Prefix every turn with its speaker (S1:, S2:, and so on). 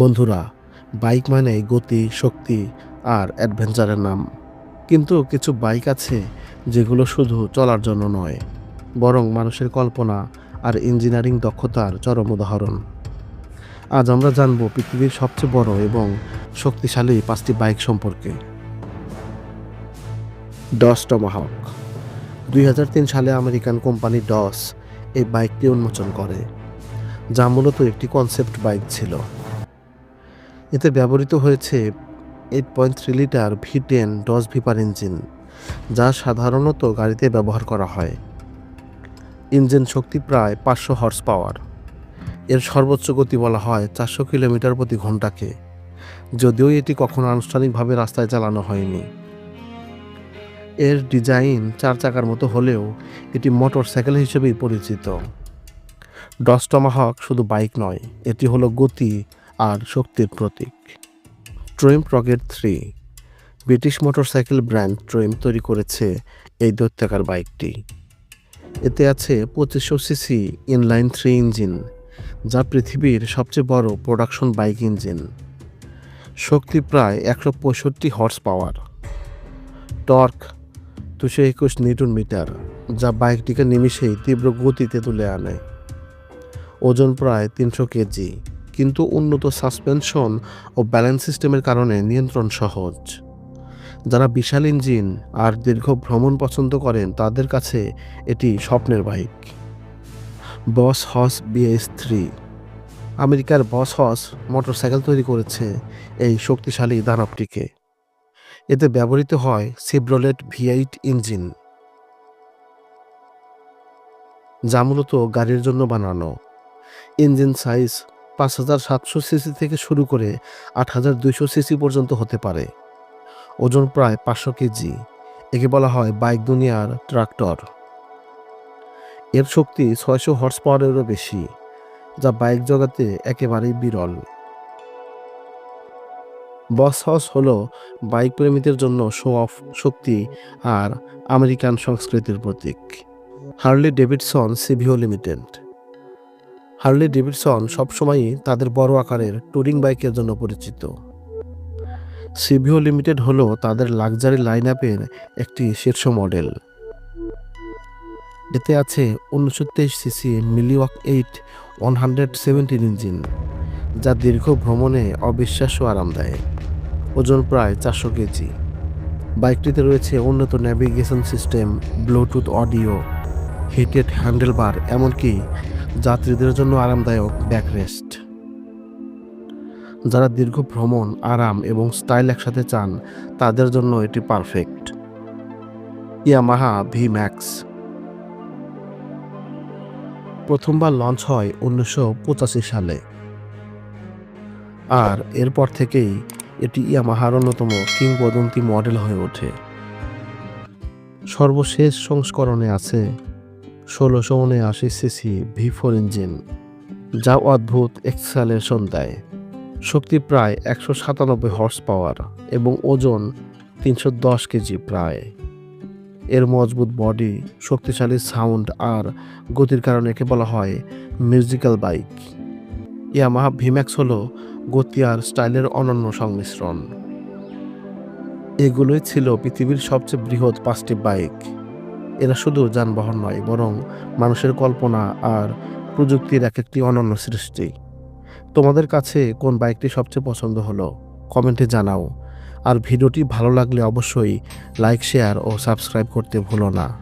S1: বন্ধুরা, বাইক মানে গতি, শক্তি আর অ্যাডভেঞ্চারের নাম। কিন্তু কিছু বাইক আছে যেগুলো শুধু চলার জন্য নয়, বরং মানুষের কল্পনা আর ইঞ্জিনিয়ারিং দক্ষতার চরম উদাহরণ। আজ আমরা জানব পৃথিবীর সবচেয়ে বড় এবং শক্তিশালী পাঁচটি বাইক সম্পর্কে। Dodge Tomahawk. দুই সালে আমেরিকান কোম্পানি ডস এই বাইকটি উন্মোচন করে, যা মূলত একটি কনসেপ্ট বাইক ছিল। এতে ব্যবহৃত হয়েছে eight point three litre V ten Dodge Viper engine যা সাধারণত গাড়িতে ব্যবহার করা হয়। ইঞ্জিন শক্তি প্রায় পাঁচশো হর্স পাওয়ার এর সর্বোচ্চ গতি বলা হয় চারশো কিলোমিটার প্রতি ঘন্টাকে যদিও এটি কখনো আনুষ্ঠানিকভাবে রাস্তায় চালানো হয়নি। এর ডিজাইন চার চাকার মতো হলেও এটি মোটর সাইকেল হিসেবেই পরিচিত। ডস টমাহক শুধু বাইক নয়, এটি হলো গতি আর শক্তির প্রতীক। Triumph Rocket three British motorcycle brand Triumph তৈরি করেছে এই দৈত্যাকার বাইকটি। এতে আছে পঁচিশশো সিসি ইনলাইন থ্রি ইঞ্জিন যা পৃথিবীর সবচেয়ে বড় প্রোডাকশন বাইক ইঞ্জিন শক্তি প্রায় একশো পঁয়ষট্টি হর্স পাওয়ার টর্ক দুশো একুশ নিউটন মিটার যা বাইকটিকে নিমিষেই তীব্র গতিতে তুলে আনে। ওজন প্রায় তিনশো কেজি। কিন্তু উন্নত সাসপেনশন ও ব্যালেন্স সিস্টেমের কারণে নিয়ন্ত্রণ সহজ। যারা বিশাল ইঞ্জিন আর দীর্ঘ ভ্রমণ পছন্দ করেন, তাদের কাছে এটি স্বপ্নের বাইক। বস হস বিএস থ্রি আমেরিকার বস হস মোটরসাইকেল তৈরি করেছে এই শক্তিশালী দানবটিকে। এতে ব্যবহৃত হয় সিব্রোলেট ভি এইট ইঞ্জিন, যা মূলত গাড়ির জন্য বানানো। ইঞ্জিন সাইজ পাঁচ হাজার সাতশো সিসি থেকে শুরু করে আট হাজার দুইশো সিসি পর্যন্ত হতে পারে। ওজন প্রায় পাঁচশো কেজি, একে বলা হয় বাইক দুনিয়ার ট্রাক্টর। এর শক্তি ছয়শো হর্স পাওয়ারেরও বেশি, যা বাইক জগতে একেবারেই বিরল। বস হস হল বাইক প্রেমীদের জন্য শো অফ শক্তি আর আমেরিকান সংস্কৃতির প্রতীক। Harley Davidson CVO limited. Harley Davidson সবসময়ই তাদের বড় আকারের ট্যুরিং বাইকের জন্য পরিচিত। সিভিও লিমিটেড হলো তাদের লাক্সারি লাইন আপের একটি শীর্ষ মডেল এতে আছে উনিশশো তেইশ CC Milwaukee eight one hundred seventeen engine যা দীর্ঘ ভ্রমণে অবিশ্বাস্য আরাম দেয়। ওজন প্রায় চারশো কেজি। বাইকটিতে রয়েছে উন্নত navigation system Bluetooth audio heated handlebar এমনকি যাত্রীদের জন্য আরামদায়ক ব্যাকরেস্ট। যারা দীর্ঘ ভ্রমণ, আরাম এবং স্টাইল একসাথে চান, তাদের জন্য এটি পারফেক্ট। ইয়ামাহা ভি ম্যাক্স প্রথমবার লঞ্চ হয় উনিশশো পঁচাশি সালে। আর এরপর থেকেই এটি ইয়ামাহার অন্যতম কিংবদন্তি মডেল হয়ে ওঠে। সর্বশেষ সংস্করণে আছে ষোলোশো উনআশি সিসি ভি ফোর ইঞ্জিন, যা অদ্ভুত এক্সালেশন দেয়। শক্তি প্রায় একশো সাতানব্বই হর্স পাওয়ার এবং ওজন তিনশো দশ কেজি প্রায়। এর মজবুত বডি শক্তিশালী সাউন্ড আর গতির কারণে একে বলা হয় মিউজিক্যাল বাইক ইয়ামাহা ভিম্যাক্স হলো গতি আর স্টাইলের অনন্য সংমিশ্রণ। এগুলোই ছিল পৃথিবীর সবচেয়ে বৃহৎ পাঁচটি বাইক এরা শুধু যানবাহন নয়, বরং মানুষের কল্পনা আর প্রযুক্তির এক একটি অনন্য সৃষ্টি। তোমাদের কাছে কোন বাইকটি সবচেয়ে পছন্দ হলো? কমেন্টে জানাও। আর ভিডিওটি ভালো লাগলে অবশ্যই লাইক, শেয়ার ও সাবস্ক্রাইব করতে ভুলো না।